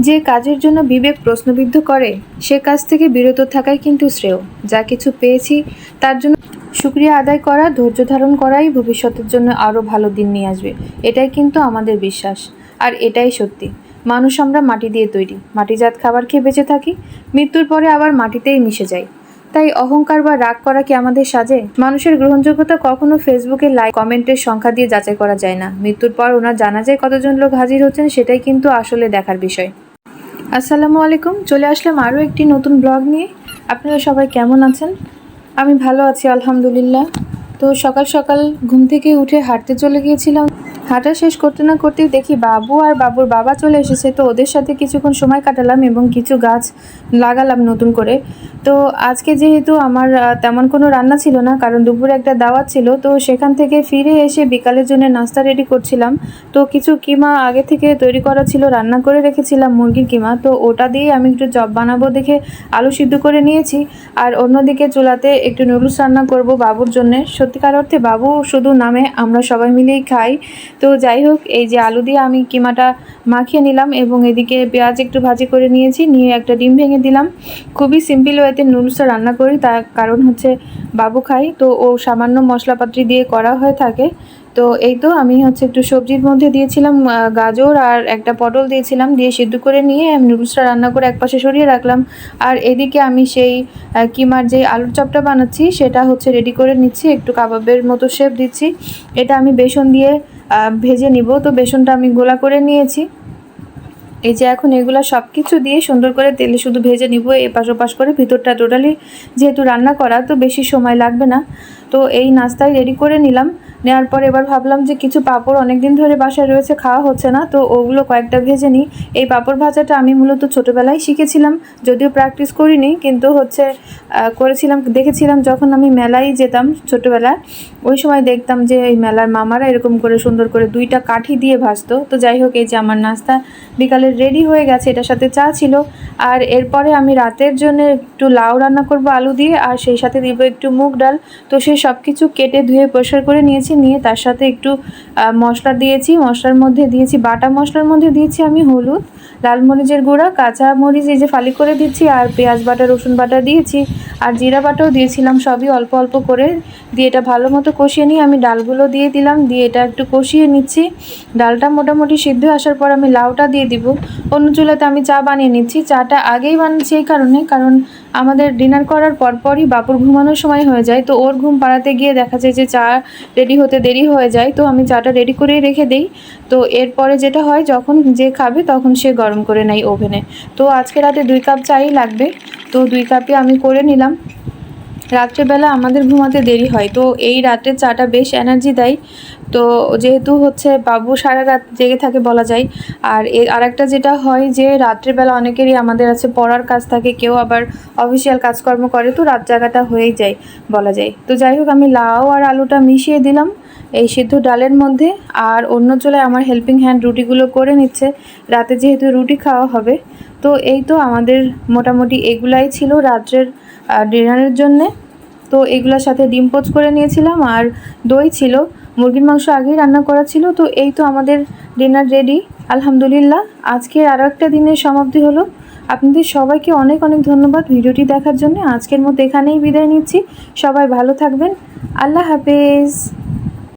যে কাজের জন্য বিবেক প্রশ্নবিদ্ধ করে, সে কাজ থেকে বিরত থাকাই কিন্তু শ্রেয়। যা কিছু পেয়েছি, তার জন্য সুক্রিয়া আদায় করা, ধৈর্য ধারণ করাই ভবিষ্যতের জন্য আরও ভালো দিন নিয়ে আসবে। এটাই কিন্তু আমাদের বিশ্বাস। আর এটাই সত্যি। মানুষ আমরা মাটি দিয়ে তৈরি। মাটিজাত খাবার খেয়ে বেঁচে থাকি, মৃত্যুর পরে আবার মাটিতেই মিশে যাই। তাই অহংকার বা রাগ করা কি আমাদের সাজে? মানুষের গ্রহণযোগ্যতা কখনো ফেসবুকে লাইক কমেন্টের সংখ্যা দিয়ে যাচাই করা যায় না। মৃত্যুর পর ওনার জানা যায় কতজন লোক হাজির হচ্ছেন, সেটাই কিন্তু আসলে দেখার বিষয়। আসসালামু আলাইকুম, চলে আসলাম আরও একটি নতুন ব্লগ নিয়ে। আপনারা সবাই কেমন আছেন? আমি ভালো আছি, আলহামদুলিল্লাহ। তো সকাল সকাল ঘুম থেকে উঠে হাঁটতে চলে গিয়েছিলাম। হাঁটা শেষ করতে না করতেই দেখি বাবু আর বাবুর বাবা চলে এসেছে। তো ওদের সাথে কিছুক্ষণ সময় কাটালাম এবং কিছু গাছ লাগালাম নতুন করে। তো আজকে যেহেতু আমার তেমন কোনো রান্না ছিল না, কারণ দুপুরে একটা দাওয়াত ছিল, তো সেখান থেকে ফিরে এসে বিকালের জন্য নাস্তা রেডি করছিলাম। তো কিছু কিমা আগে থেকে তৈরি করা ছিল, রান্না করে রেখেছিলাম মুরগির কিমা। তো ওটা দিয়ে আমি একটু চপ বানাবো দেখে আলু সিদ্ধ করে নিয়েছি। আর অন্যদিকে চুলাতে একটু নুডলস রান্না করব বাবুর জন্য। সত্যিকার অর্থে বাবু শুধু নামে, আমরা সবাই মিলেই খাই। তো যাই হোক, এই যে আলু দিয়ে আমি কিমাটা মাখিয়ে নিলাম এবং এদিকে পেঁয়াজ একটু ভাজি করে নিয়েছি, নিয়ে একটা ডিম ভেঙে দিলাম। খুবই সিম্পল ওয়েতে নুডলসটা রান্না করি, তার কারণ হচ্ছে বাবু খাই তো ও সামান্য মশলাপাতি দিয়ে করা হয়ে থাকে। তো এই তো আমি হচ্ছে একটু সবজির মধ্যে দিয়েছিলাম গাজর আর একটা পটল দিয়েছিলাম, দিয়ে সিদ্ধ করে নিয়ে আমি নুডলসটা রান্না করে একপাশে সরিয়ে রাখলাম। আর এদিকে আমি সেই কিমার যে আলুর চপটা বানাচ্ছি, সেটা হচ্ছে রেডি করে নিচ্ছি, একটু কাবাবের মতো শেপ দিচ্ছি। এটা আমি বেসন দিয়ে ভেজে নিব। তো বেসনটা আমি গোলা করে নিয়েছি। এই যে এখন এগুলো সব কিছু দিয়ে সুন্দর করে তেলে শুধু ভেজে নিব এপাশ ওপাশ করে। ভিতরটা টোটালি যেহেতু রান্না করা, তো বেশি সময় লাগবে না। তো এই নাস্তায় রেডি করে নিলাম। নেওয়ার পর এবার ভাবলাম যে কিছু পাঁপড় অনেক দিন ধরে বাসায় রয়েছে, খাওয়া হচ্ছে না। তো ওগুলো কয়েকটা ভেজে নিই। এই পাঁপড় ভাজাটা আমি মূলত ছোটোবেলায় শিখেছিলাম, যদিও প্র্যাকটিস করিনি, কিন্তু হচ্ছে করেছিলাম, দেখেছিলাম যখন আমি মেলায় যেতাম ছোটোবেলায়, ওই সময় দেখতাম যে এই মেলার মামারা এরকম করে সুন্দর করে দুইটা কাঠি দিয়ে ভাজতো। তো যাই হোক, এই যে আমার নাস্তা বিকালের রেডি হয়ে গেছে, এটার সাথে চা ছিল। আর এরপরে আমি রাতের জন্য একটু লাউ রান্না করব, আলু দিয়ে, আর সেই সাথে দিব একটু মুগ ডাল। তো সেই সব কিছু কেটে ধুয়ে পরিষ্কার করে নিয়েছি। নিয়ে তার সাথে একটু মশলা দিয়েছি, মশলার মধ্যে দিয়েছি, বাটা মশলার মধ্যে দিয়েছি আমি হলুদ, লাল মরিচের গুঁড়া, কাঁচা মরিচ এই যে ফালি করে দিচ্ছি, আর পেঁয়াজ বাটা, রসুন বাটা দিয়েছি, আর জিরা বাটাও দিয়েছিলাম সবই অল্প অল্প করে, দিয়ে এটা ভালো মতো কষিয়ে নিয়ে আমি ডালগুলো দিয়ে দিলাম, দিয়ে এটা একটু কষিয়ে নিচ্ছি, ডালটা মোটামুটি সিদ্ধ আসার পর আমি লাউটা দিয়ে দিব, অন্য চুলাতে আমি চা বানিয়ে নিচ্ছি, চাটা আগেই বানাচ্ছি এই কারণে, কারণ আমাদের ডিনার করার পরপরই বাপুর ঘুমানোর সময় হয়ে যায়। তো ওর ঘুম পাড়াতে গিয়ে দেখা যায় যে চা রেডি হতে দেরি হয়ে যায়। তো আমি চাটা রেডি করেই রেখে দিই। তো এরপরে যেটা হয়, যখন যে খাবে তখন সে গরম করে নেয় ওভেনে। তো আজকে রাতে দুই কাপ চাই লাগবে। তো দুই কাপে আমি করে নিলাম। রাত্রেবেলা আমাদের ঘুমাতে দেরি হয়। তো এই রাতের চাটা বেশ এনার্জি দেয়। তো যেহেতু হচ্ছে বাবু সারা রাত জেগে থাকে বলা যায়। আর এর আরেকটা যেটা হয় যে রাত্রেবেলা অনেকেরই আমাদের আছে পড়ার কাজ থাকে, কেউ আবার অফিসিয়াল কাজকর্ম করে, তো রাত জায়গাটা হয়েই যায় বলা যায়। তো যাই হোক, আমি লাউ আর আলুটা মিশিয়ে দিলাম এই সিদ্ধ ডালের মধ্যে। আর অন্য চুলায় আমার হেল্পিং হ্যান্ড রুটিগুলো করে নিচ্ছে। রাতে যেহেতু রুটি খাওয়া হবে, তো এই তো আমাদের মোটামুটি এগুলাই ছিল রাত্রের ডিনারের জন্যে। তো এগুলোর সাথে ডিম পোচ করে নিয়েছিলাম আর দই ছিল। মুরগির মাংস আগেই রান্না করা ছিল, তো এই তো আমাদের ডিনার রেডি আলহামদুলিল্লাহ, আজকে আরও একটা দিনের সমাপ্তি হলো। আপনাদের সবাইকে অনেক অনেক ধন্যবাদ ভিডিওটি দেখার জন্য। আজকের মতো এখানেই বিদায় নিচ্ছি। সবাই ভালো থাকবেন। আল্লাহ হাফেজ।